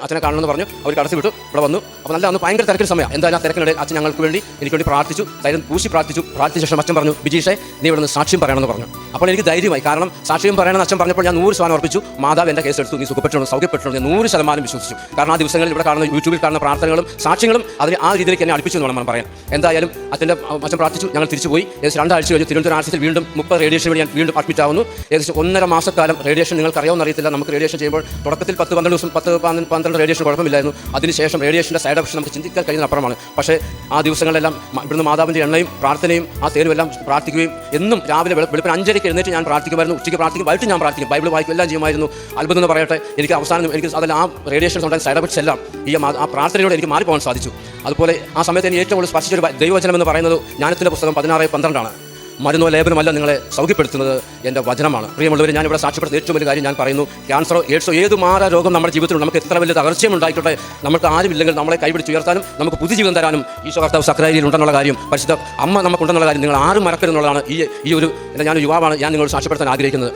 അച്ഛനെ കാണണമെന്ന് പറഞ്ഞു. അവർ കടത്തി വിട്ടു. ഇവിടെ വന്നു. അപ്പോൾ നല്ല അന്ന് ഭയങ്കര തിരക്കിൽ സമയം. എന്തായാലും ആ തിരക്കിനിടയിൽ അച്ഛൻ ഞങ്ങൾക്ക് വേണ്ടി എനിക്ക് വേണ്ടി പ്രാർത്ഥിച്ചു. ധൈര്യം പൂശി പ്രാർത്ഥിച്ചു. പ്രാർത്ഥിച്ച ശേഷം അച്ഛൻ പറഞ്ഞു ബിജീഷെ നീ ഇവിടെ നിന്ന് സാക്ഷ്യം പറയണമെന്ന് പറഞ്ഞു. അപ്പോൾ എനിക്ക് ധൈര്യമായി കാരണം സാക്ഷ്യം പറയണമെന്ന് അച്ഛൻ പറഞ്ഞപ്പോൾ ഞാൻ നൂറ് ശതമാനം ഉറപ്പിച്ചു. മാതാവ് എന്റെ കേസ് എടുത്തു. നീ സുഖപ്പെട്ടോ സൗഖ്യപ്പെട്ടോ ഞാൻ നൂറ് ശതമാനം വിശ്വസിച്ചു. കാരണം ആ ദിവസങ്ങളിൽ ഇവിടെ കാണുന്ന യൂട്യൂബിൽ കാണുന്ന പ്രാർത്ഥനകളും സാക്ഷ്യങ്ങളും അതിന് ആ രീതിയിലേക്ക് എന്നെ അടുപ്പിച്ചു എന്ന് വേണം പറയാൻ. എന്തായാലും അച്ഛന്റെ അച്ഛൻ പ്രാർത്ഥിച്ചു. ഞങ്ങൾ തിരിച്ചു പോയി. ഏകദേശം രണ്ടാഴ്ച കഴിഞ്ഞ് തിരുവനന്തപുരം ആശുപത്രിയിൽ വീണ്ടും മുപ്പത് റേഡിയേഷൻ വഴി ഞാൻ വീണ്ടും അഡ്മിറ്റ് ആവുന്നു. ഏകദേശം ഒന്നര മാസക്കാലം റേഡിയേഷൻ നിങ്ങൾക്ക് അറിയാവുന്ന അറിയത്തില്ല. നമുക്ക് റേഡിയേഷൻ ചെയ്യുമ്പോൾ തുടക്കത്തിൽ പത്ത് പന്ത്രണ്ട് ദിവസം പത്ത് പന്ത്രണ്ട് റേഡിയേഷൻ കുഴപ്പമില്ലായിരുന്നു. അതിനുശേഷം റേഡിയേഷന്റെ സൈഡ് ഓപ്ഷൻ നമുക്ക് ചിന്തിക്കാൻ കഴിയുന്ന അപ്പുറമാണ്. പക്ഷേ ആ ദിവസങ്ങളിലെല്ലാം ഇവിടുന്ന് മാതാവിന്റെ എണ്ണയും പ്രാർത്ഥനയും ആ തേനും എല്ലാം പ്രാർത്ഥിക്കുകയും എന്നും രാവിലെ വെളു- വെളുപ്പിന് അഞ്ചരയ്ക്ക് എഴുന്നേറ്റ് ഞാൻ പ്രാർത്ഥിക്കുമായിരുന്നു. ഉച്ചയ്ക്ക് പ്രാർത്ഥിക്കും വൈകിട്ട് ഞാൻ പ്രാർത്ഥിക്കും. ബൈബിൾ വായിക്കും എല്ലാം ചെയ്യുമായിരുന്നു. അത്ഭുതം എന്ന് പറയട്ടെ എനിക്ക് അവസാനം എനിക്ക് അതിൽ ആ റേഡിയേഷൻ ഉണ്ടായ സൈഡ് എഫക്ട്സ് എല്ലാം ഈ ആ പ്രാർത്ഥനയോടെ എനിക്ക് മാറിപ്പോകാൻ സാധിച്ചു. അതുപോലെ ആ സമയത്ത് എനിക്ക് ഏറ്റവും കൂടുതൽ സ്പർശിച്ച ദൈവവചനം എന്ന് പറയുന്നത് ജ്ഞാനത്തിന്റെ പുസ്തകം പതിനാറ് പന്ത്രണ്ടാണ്. മരുന്നോ ലേപനമല്ല നിങ്ങളെ സൗഖ്യപ്പെടുത്തുന്നത് എന്റെ വചനമാണ്. പ്രിയമുള്ളവർ ഞാൻ ഇവിടെ സാക്ഷ്യപ്പെടുത്തുന്ന ഏറ്റവും വലിയ കാര്യം ഞാൻ പറയുന്നു ക്യാൻസറോ എയ്ഡ്സോ ഏത് മാറാ രോഗം നമ്മുടെ ജീവിതത്തിൽ നമുക്ക് എത്ര വലിയ തകർച്ചയും ഉണ്ടായിക്കോട്ടെ നമുക്ക് ആരുമില്ലെങ്കിൽ നമ്മളെ കൈപിടിച്ചുയർത്താനും നമുക്ക് പുതുജീവിതം തരാനും ഈശോ കർത്താവ് സക്രാരിയിൽ ഉണ്ടെന്നുള്ള കാര്യം പരിശുദ്ധ അമ്മ നമുക്കുണ്ടെന്നുള്ള കാര്യം നിങ്ങൾ ആരും മറക്കരുതെന്നുള്ളതാണ് ഈ ഈ ഒരു ഞാൻ യുവാവാണ് ഞാൻ നിങ്ങളോട് സാക്ഷ്യപ്പെടുത്താൻ ആഗ്രഹിക്കുന്നത്.